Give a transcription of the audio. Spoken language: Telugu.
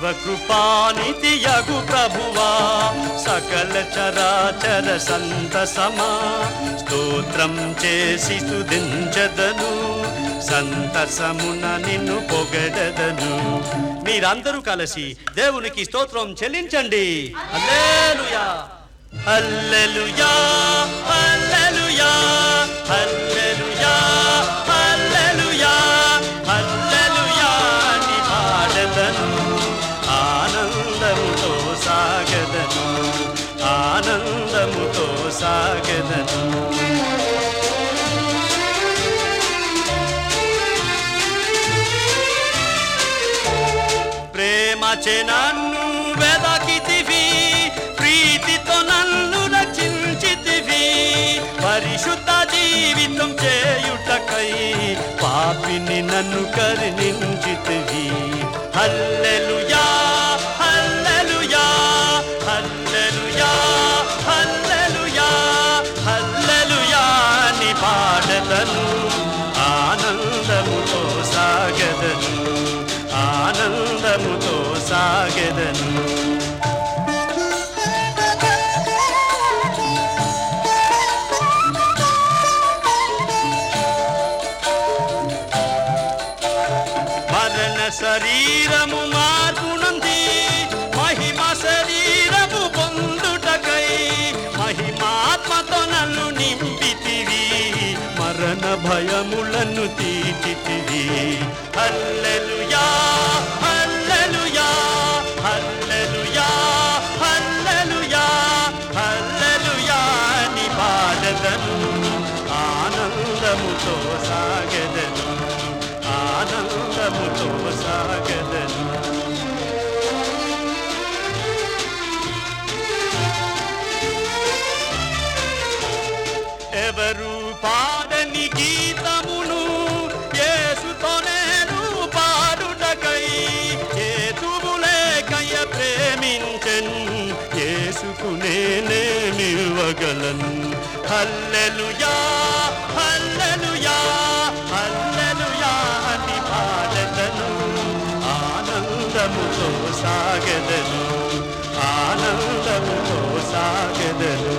సర్వకృపానితి యగు ప్రభువా సకల చరాచర సంతసమా స్తోత్రం చేసి స్తుతించదను సంతసమున నిన్ను పొగడదను. మీరందరూ కలిసి దేవునికి స్తోత్రం చెల్లించండి. హల్లెలూయా. హల్లెలూయా. హల్లెలూయా. హల్లెలూయా. హల్లెలూయా. హల్లెలూయా. అని పాడదను ఆనందముతో సాగదను. ఆనందముతో సాగదను. ప్రేమ నన్ను వెదకితివి ప్రీతితో నన్ను రచించితివి పరిశుద్ధ జీవితం చేయుటకై పాపిని నన్ను కరుణించితివి. హల్లెలూయా హల్లెలూయా హల్లెలూయా హల్లెలూయా హల్లెలూయా. అని పాడదను ఆనందముతో సాగదను మరణ శరీరము మార్పునుంది మహిమ శరీరము పొందుటకై మహిమాత్మతో నన్ను నింపితివి మరణ భయములను తీర్చితివి హల్లెలూయా పాడదను ఆనందముతో సాగదను. ఆనందముతో సాగదను. ఎవరు పాడని గీతమును యేసుతో నేను పాడుటకై చేతువులేకయ ప్రేమించన్. యేసుకు నేనేమివ్వగలను హల్లెలూయా హల్లెలూయా హల్లెలూయా అని పాడదను. ఆనందముతో సాగదను ఆనందముతో సాగదను